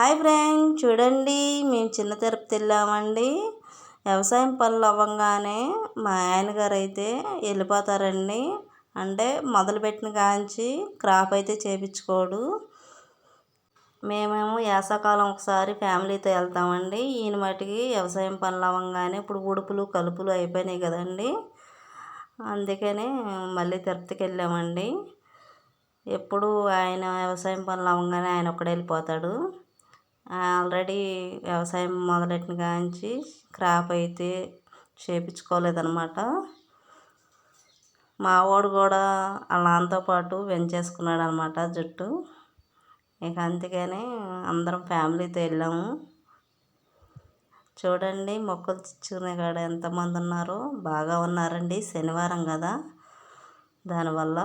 Hi friend చూడండి మేము చిన్న తిరుపతి వెళ్ళామండి. వ్యవసాయం పనులు అవ్వగానే మా ఆయనగారు అయితే వెళ్ళిపోతారండి. అంటే మొదలుపెట్టిన కాంచి క్రాప్ అయితే చేపించుకోడు. మేమేమో వేసవకాలం ఒకసారి ఫ్యామిలీతో వెళ్తామండి. ఈయన మటుకి వ్యవసాయం పనులు అవ్వగానే ఇప్పుడు ఉడుపులు కలుపులు అయిపోయినాయి కదండి. అందుకనే మళ్ళీ తిరుపతికి వెళ్ళామండి. ఎప్పుడు ఆయన వ్యవసాయం పనులు అవ్వగానే ఆయన ఒక్కడే వెళ్ళిపోతాడు. ఆల్రెడీ వ్యవసాయం మొదలెట్టిన కాంచి క్రాప్ అయితే చేపించుకోలేదన్నమాట. మా వాడు కూడా వాళ్ళ నాన్నతో పాటు పెంచేసుకున్నాడు అనమాట జుట్టు. ఇక అందుకని అందరం ఫ్యామిలీతో వెళ్ళాము. చూడండి మొక్కలు చిచ్చుకునే కాడ ఎంతమంది ఉన్నారో. బాగా ఉన్నారండి శనివారం కదా దానివల్ల.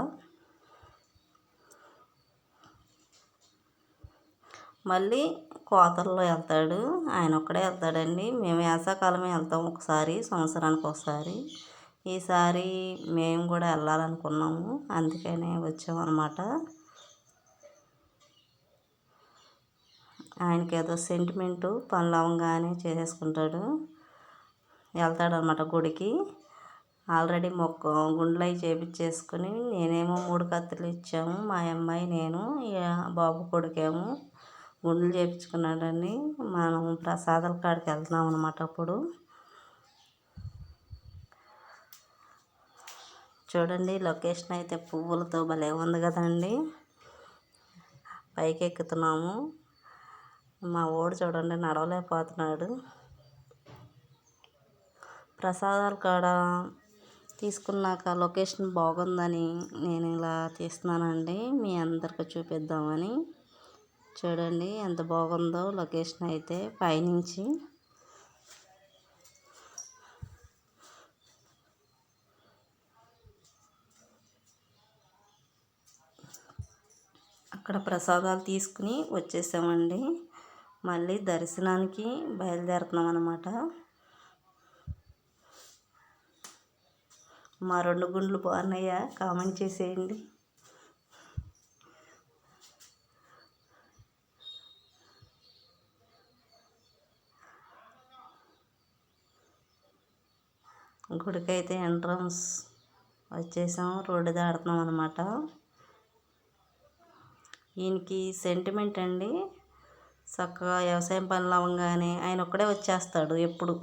మళ్ళీ కోతల్లో వెళ్తాడు. ఆయన ఒక్కడే వెళ్తాడండి. మేము వేసవికాలమే వెళ్తాం ఒకసారి సంవత్సరానికి ఒకసారి. ఈసారి మేము కూడా వెళ్ళాలనుకున్నాము. అందుకనే వచ్చామన్నమాట. ఆయనకి ఏదో సెంటిమెంటు పనులు అవ్వగానే చేసేసుకుంటాడు. వెళ్తాడనమాట గుడికి. ఆల్రెడీ మొక్క గుండ్లు అవి చేపించేసుకుని నేనేమో మూడు కత్తులు ఇచ్చాము. మా అమ్మాయి నేను బాబు కొడుకేమో గుండెలు చేయించుకున్నాడని మనం ప్రసాదాల కాడికి వెళ్తున్నాం అనమాట అప్పుడు. చూడండి లొకేషన్ అయితే పువ్వులతో భలే ఉంది కదండి. పైకి ఎక్కుతున్నాము. మా ఓడు చూడండి నడవలేకపోతున్నాడు. ప్రసాదాల కాడ తీసుకున్నాక లొకేషన్ బాగుందని నేను ఇలా తీస్తున్నానండి. మీ అందరికి చూపిద్దామని. చూడండి ఎంత బాగుందో లొకేషన్ అయితే పైనుంచి. అక్కడ ప్రసాదాలు తీసుకుని వచ్చేసామండి. మళ్ళీ దర్శనానికి బయలుదేరుతున్నాం అనమాట మా రెండు గుండ్లు బాగున్నాయా? కామెంట్ చేసేయండి. గుడికైతే ఎంట్రన్స్ వచ్చేసాం రోడ్డు దాడుతున్నాం అనమాట ఈయనకి సెంటిమెంట్ అండి చక్కగా వ్యవసాయం పనులు అవ్వగానే ఆయన ఒక్కడే వచ్చేస్తాడు ఎప్పుడు.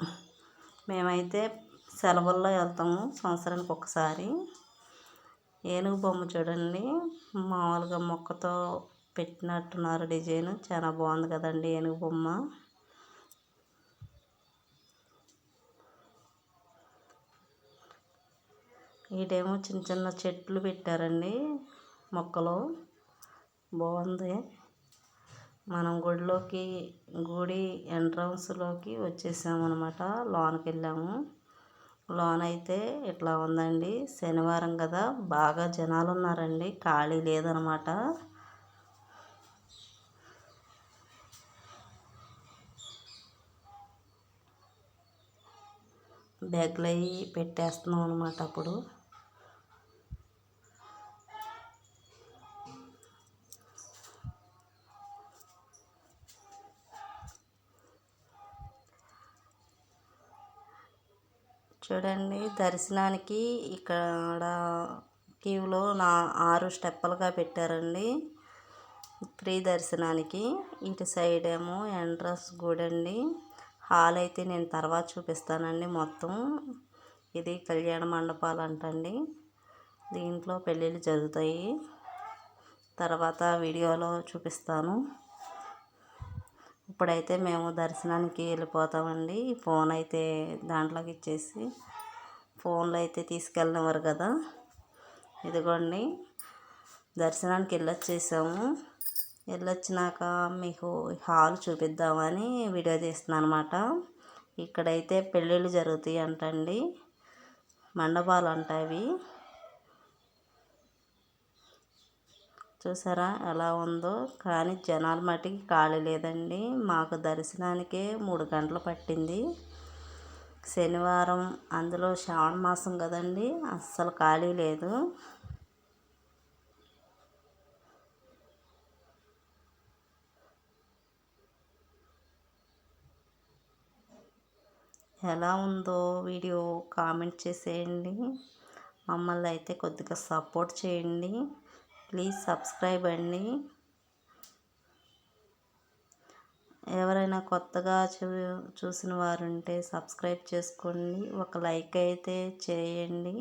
మేమైతే సెలవుల్లో వెళ్తాము సంవత్సరానికి ఒకసారి ఏనుగు బొమ్మ చూడండి మామూలుగా మొక్కతో పెట్టినట్టున్నారు డిజైన్ చాలా బాగుంది కదండి ఏనుగు బొమ్మ. ఈడేమో చిన్న చిన్న చెట్లు పెట్టారండి మొక్కలు. బాగుంది. మనం గుడిలోకి గుడి ఎంట్రన్స్లోకి వచ్చేసామన్నమాట. లోనకి వెళ్ళాము. లోన్ అయితే ఇట్లా ఉందండి. శనివారం కదా. బాగా జనాలు ఉన్నారండి ఖాళీ లేదనమాట బ్యాగ్లు అవి పెట్టేస్తున్నాం అనమాట అప్పుడు. చూడండి దర్శనానికి ఇక్కడ క్యూలో నా ఆరు స్టెప్పులుగా పెట్టారండి. ఫ్రీ దర్శనానికి ఇటు సైడ్ ఏమో ఎంట్రన్స్ గుడండి. అండి హాల్ అయితే నేను తర్వాత చూపిస్తానండి మొత్తం. ఇది కళ్యాణ మండపాలు అంటండి. దీంట్లో పెళ్ళిళ్ళు జరుగుతాయి. తర్వాత వీడియోలో చూపిస్తాను. ఇప్పుడైతే మేము దర్శనానికి వెళ్ళిపోతామండి. ఫోన్ అయితే దాంట్లోకి ఇచ్చేసి ఫోన్లో అయితే తీసుకెళ్ళినవారు కదా. ఇదిగోండి దర్శనానికి వెళ్ళొచ్చేసాము. వెళ్ళొచ్చినాక మీకు హాల్ చూపిద్దామని వీడియో తీస్తున్నాను అనమాట ఇక్కడైతే పెళ్ళిళ్ళు జరుగుతాయి అంటండి మండపాలు అంటాయి చూసారా ఎలా ఉందో? కానీ జనాలు మటుకి ఖాళీ లేదండి. మాకు దర్శనానికే మూడు గంటలు పట్టింది. శనివారం అందులో శ్రావణ మాసం కదండి. అస్సలు ఖాళీ లేదు. ఎలా ఉందో వీడియో కామెంట్ చేసేయండి. మమ్మల్ని అయితే కొద్దిగా సపోర్ట్ చేయండి. ప్లీజ్ సబ్స్క్రైబ్ అండి. ఎవరైనా కొత్తగా చూ చూసిన వారు ఉంటే సబ్స్క్రైబ్ చేసుకోండి. ఒక లైక్ అయితే చేయండి.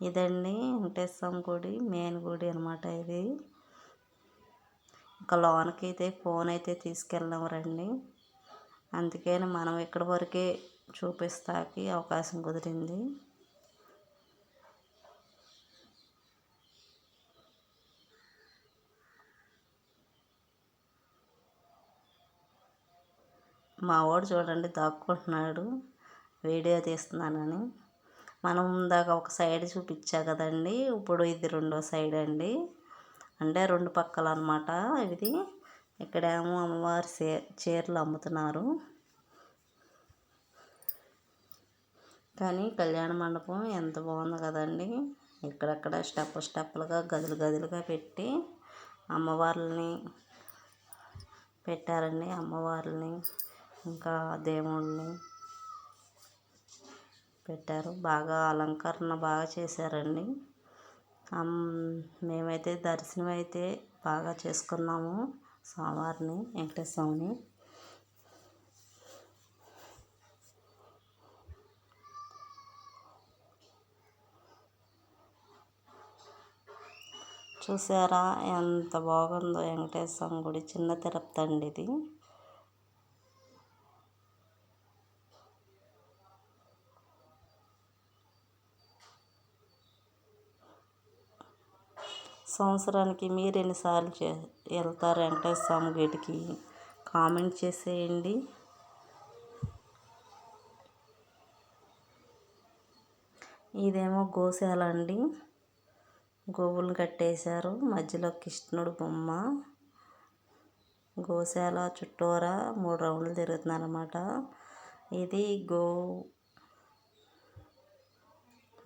ఇదండి వెంకటేశ్వరం గుడి మెయిన్ గుడి అనమాట ఇది. ఇంకా లోనకి అయితే ఫోన్ అయితే తీసుకెళ్ళాం రండి. అందుకని మనం ఇక్కడి వరకే చూపిస్తాకి అవకాశం కుదిరింది. మా వాడు చూడండి దాక్కుంటున్నాడు. వీడియో తీస్తున్నానని. మనం ఇందాక ఒక సైడ్ చూపించా కదండి. ఇప్పుడు ఇది రెండో సైడ్ అండి. అంటే రెండు పక్కల అనమాట ఇది ఇక్కడేమో అమ్మవారి చే చీరలు అమ్ముతున్నారు. కానీ కళ్యాణ మండపం ఎంత బాగుంది కదండి. ఇక్కడక్కడ స్టెప్ స్టెప్పులుగా గదులు గదులుగా పెట్టి అమ్మవార్లని పెట్టారండి అమ్మవార్లని. ఇంకా దేవుణ్ణి పెట్టారు. బాగా అలంకరణ బాగా చేశారండి. మేమైతే దర్శనం అయితే బాగా చేసుకున్నాము స్వామివారిని వెంకటేశ్వర స్వామిని చూసారా ఎంత బాగుందో వెంకటేశ్వర స్వామి గుడి. చిన్న తిరుపతి అండి ఇది. సంవత్సరానికి మీరు ఎన్నిసార్లు చే వెళ్తారు వెంకటేశ్వర స్వామి గుడికి కామెంట్ చేసేయండి. ఇదేమో గోశాల అండి. గోవులు కట్టేశారు. మధ్యలో కృష్ణుడు బొమ్మ. గోశాల చుట్టూరా మూడు రౌండ్లు తిరుగుతుందనమాట ఇది గో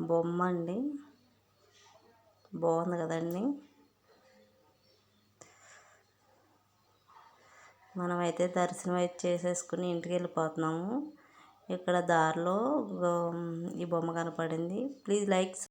బొమ్మ అండి. బాగుంది కదండి. మనమైతే దర్శనం అయితే చేసేసుకుని ఇంటికి వెళ్ళిపోతున్నాము. ఇక్కడ దారిలో ఈ బొమ్మ కనపడింది. Please likes